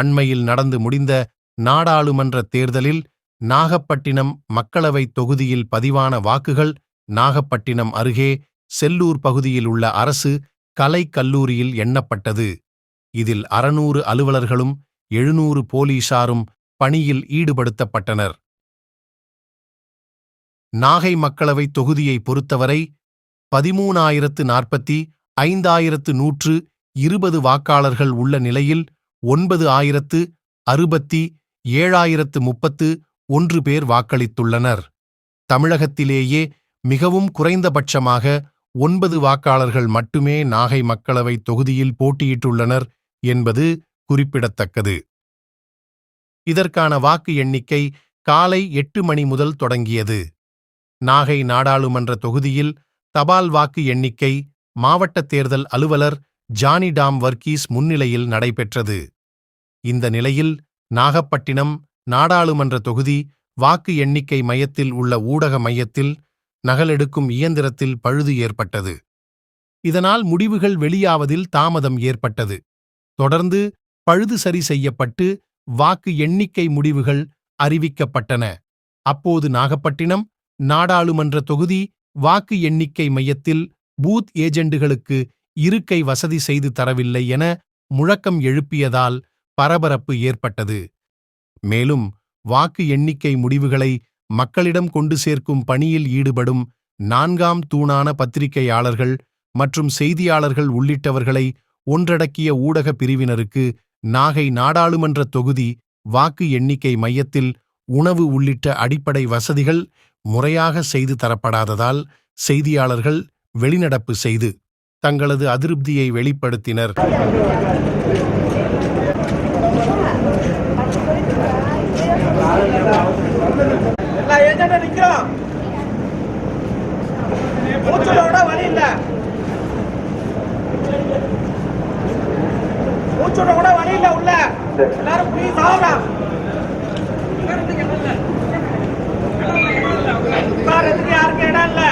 அண்மையில் நடந்து முடிந்த நாடாளுமன்ற தேர்தலில் நாகப்பட்டினம் மக்களவைத் தொகுதியில் பதிவான வாக்குகள் நாகப்பட்டினம் அருகே செல்லூர் பகுதியில் உள்ள அரசு கலை கல்லூரியில் எண்ணப்பட்டது. இதில் அறுநூறு அலுவலர்களும் எழுநூறு போலீசாரும் பணியில் ஈடுபடுத்தப்பட்டனர். நாகை மக்களவைத் தொகுதியை பொறுத்தவரை பதிமூணாயிரத்து நாற்பத்தி ஐந்தாயிரத்து நூற்று இருபது வாக்காளர்கள் உள்ள நிலையில் ஒன்பது ஆயிரத்து அறுபத்தி ஏழாயிரத்து முப்பத்து ஒன்று பேர் வாக்களித்துள்ளனர். தமிழகத்திலேயே மிகவும் குறைந்தபட்சமாக ஒன்பது வாக்காளர்கள் மட்டுமே நாகை மக்களவைத் தொகுதியில் போட்டியிட்டுள்ளனர் என்பது குறிப்பிடத்தக்கது. இதற்கான வாக்கு எண்ணிக்கை காலை எட்டு மணி முதல் தொடங்கியது. நாகை நாடாளுமன்ற தொகுதியில் தபால் வாக்கு எண்ணிக்கை மாவட்ட தேர்தல் அலுவலர் ஜானி டாம் வர்கீஸ் முன்னிலையில் நடைபெற்றது. இந்த நிலையில் நாகப்பட்டினம் நாடாளுமன்ற தொகுதி வாக்கு எண்ணிக்கை மையத்தில் உள்ள ஊடக மையத்தில் நகலெடுக்கும் இயந்திரத்தில் பழுது ஏற்பட்டது. இதனால் முடிவுகள் வெளியாவதில் தாமதம் ஏற்பட்டது. தொடர்ந்து பழுது சரி செய்யப்பட்டு வாக்கு எண்ணிக்கை முடிவுகள் அறிவிக்கப்பட்டன. அப்போது நாகப்பட்டினம் நாடாளுமன்ற தொகுதி வாக்கு எண்ணிக்கை மையத்தில் பூத் ஏஜெண்டுகளுக்கு இருக்கை வசதி செய்து தரவில்லை என முழக்கம் எழுப்பியதால் பரபரப்பு ஏற்பட்டது. மேலும் வாக்கு எண்ணிக்கை முடிவுகளை மக்களிடம் கொண்டு சேர்க்கும் பணியில் ஈடுபடும் நான்காம் தூணான பத்திரிகையாளர்கள் மற்றும் செய்தியாளர்கள் உள்ளிட்டவர்களை ஒன்றடக்கிய ஊடக பிரிவினருக்கு நாகை நாடாளுமன்ற தொகுதி வாக்கு எண்ணிக்கை மையத்தில் உணவு உள்ளிட்ட அடிப்படை வசதிகள் முறையாக செய்து தரப்படாததால் செய்தியாளர்கள் வெளிநடப்பு செய்து தங்களது அதிருப்தியை வெளிப்படுத்தினர். எல்லா கூட வழி இல்ல உள்ள. எல்லாரும் ப்ளீஸ் உட்காரத்துக்கு யாருக்கு இடம் இல்ல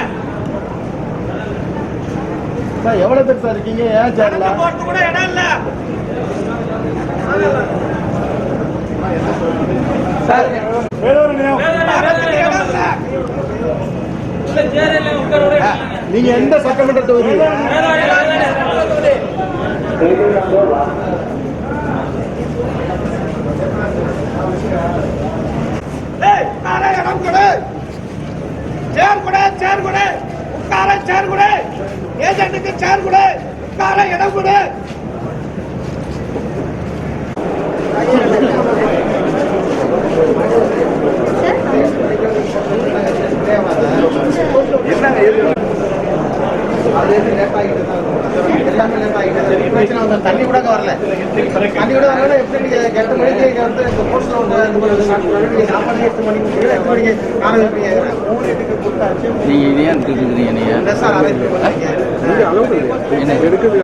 சார் எவ்வளவு பேர் சார் இருக்கீங்க ஏன் சேர்ல கூட இடம் இல்ல சார் நீங்க எந்த சட்டமன்ற தொகுதி ஏய், உட்கார இடம் கொடு சேர் கொடு சேர் கொடு உட்கார சேர் கொடு ஏஜென்ட்டுக்கு சேர் கொடு உட்கார இடம் கொடு you. தண்ணி கூட வரல. தண்ணி கூட வரல எப்படி நீங்க எட்டு மணிக்கு வந்து இந்த போஸ்ட்ல வந்து சாப்பாடு எட்டு மணிக்கு எட்டு மணிக்கு காலை வைப்பீங்க மூணு எட்டுக்கு கொடுத்தாச்சு நீங்க இது இருக்கிறீங்க நீங்க என்ன சார் பண்ணீங்க என்ன